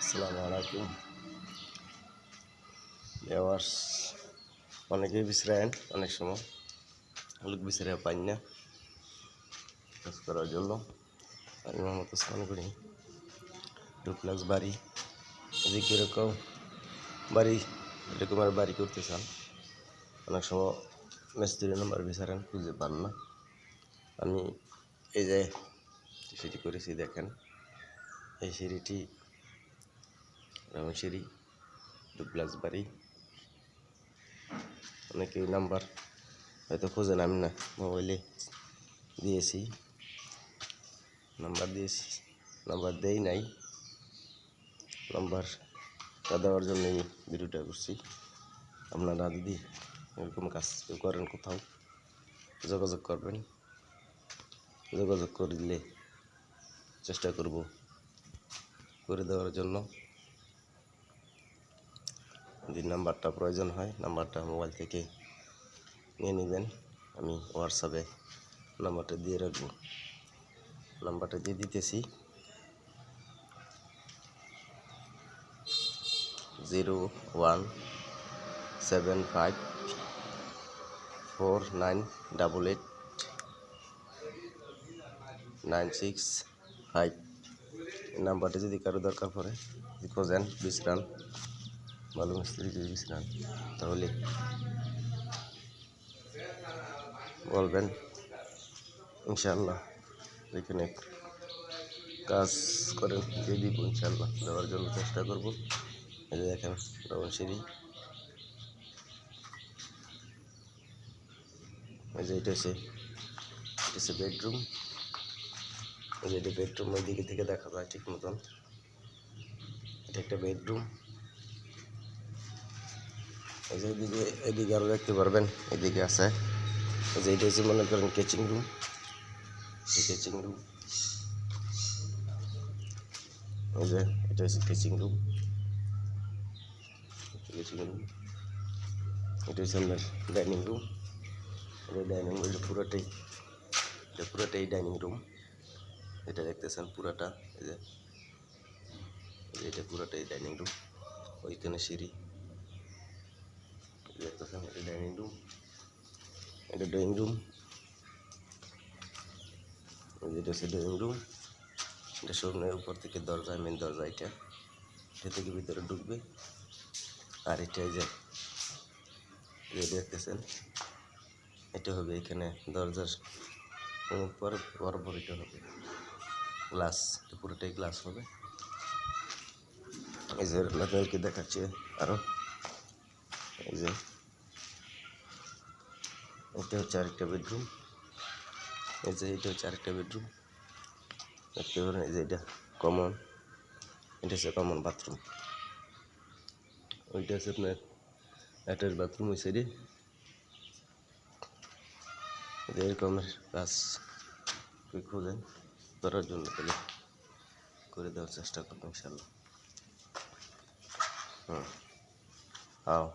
আসসালামু আলাইকুম। ভিউয়ার্স, অনেকেই বিশ্রায়েন, অনেক সময় লোক বিশ্রায় পাই না। কাজ করার জন্য আমি মোহাম্মদ ওসমান করি। ডুপ্লেক্স বাড়ি যদি কীরকম বাড়ি, এরকম আর বাড়ি করতে চান। অনেক সময় মিস্ত্রি নাম্বার বিচারেন, খুঁজে পান না। আমি এই যে সেটি করেছি, দেখেন। এই সিঁড়িটি রামেশ্বরী ডুপ্লাস বাড়ি। অনেকে নাম্বার হয়তো খোঁজেন আমি না, মোবাইলে দিয়েছি। নাম্বার দিয়েছি, নাম্বার দেই নাই। নাম্বারটা দেওয়ার জন্য এই ভিডিওটা করছি। আপনারা যদি এরকম কাজ করেন কোথাও, যোগাযোগ করবেন। যোগাযোগ করলে চেষ্টা করব করে দেওয়ার জন্য। যদি নাম্বারটা প্রয়োজন হয়, নাম্বারটা মোবাইল থেকে নিয়ে নেবেন। আমি হোয়াটসঅ্যাপে নাম্বারটা দিয়ে রাখব। নাম্বারটা দিয়ে দিতেছি। Zero one seven five four nine double eight nine six five. নাম্বারটা যদি কারও দরকার পড়ে খোঁজেন, বিশ্রাম। ভালো মিস্ত্রি যদি বিশ্রাম তাহলে বলবেন ইনশাল্লাহ এখানে কাজ করেন, দিয়ে দিব ইনশাল্লাহ দেওয়ার জন্য চেষ্টা করব। এই যে দেখেন ডবল সিঁড়ি। এই যে এটা হচ্ছে এটা হচ্ছে বেডরুম। এই যে এটা বেডরুম ওই দিকে থেকে দেখা যায় ঠিক মতন। এটা একটা বেডরুম। যে এদিকে এদিকে আরও দেখতে পারবেন, এদিকে আছে। যে এটা হচ্ছে মনে করেন কেচিং রুম কেচিং রুম এই যে, এটা হচ্ছে কেচিং রুম কেচিং রুম এটা হচ্ছে আপনার ডাইনিং রুম এটা ডাইনিং রুম এটা পুরোটাই এটা পুরোটাই ডাইনিং রুম এটা দেখতেছেন পুরাটা, এই যে এটা পুরাটাই ডাইনিং রুম ওইখানে সিঁড়ি। দেখতেছেন এটা ডাইনিং রুম এটা ড্রয়িং রুম এটা হচ্ছে ড্রয়িং রুম এটা সামনের উপর থেকে দরজা মেন দরজা এটা এটা থেকে ভিতরে ঢুকবে আর এটা যে দেখতেছেন এটা হবে এখানে দরজার উপর বরাবর এটা হবে গ্লাস পুরোটাই গ্লাস হবে এই যে আপনাদেরকে দেখাচ্ছে আরও এই যে। এটা হচ্ছে আরেকটা বেডরুম। এই যে এটা হচ্ছে আরেকটা বেডরুম। দেখতে পারেন, এই যে এটা কমন এটা হচ্ছে কমন বাথরুম ওইটা হচ্ছে আপনার অ্যাটাচ বাথরুম ওই সাইডে এরকমের কাজ খোঁজেন করার জন্য তাহলে করে দেওয়ার চেষ্টা করব ইনশাল্লাহ। হুম। আও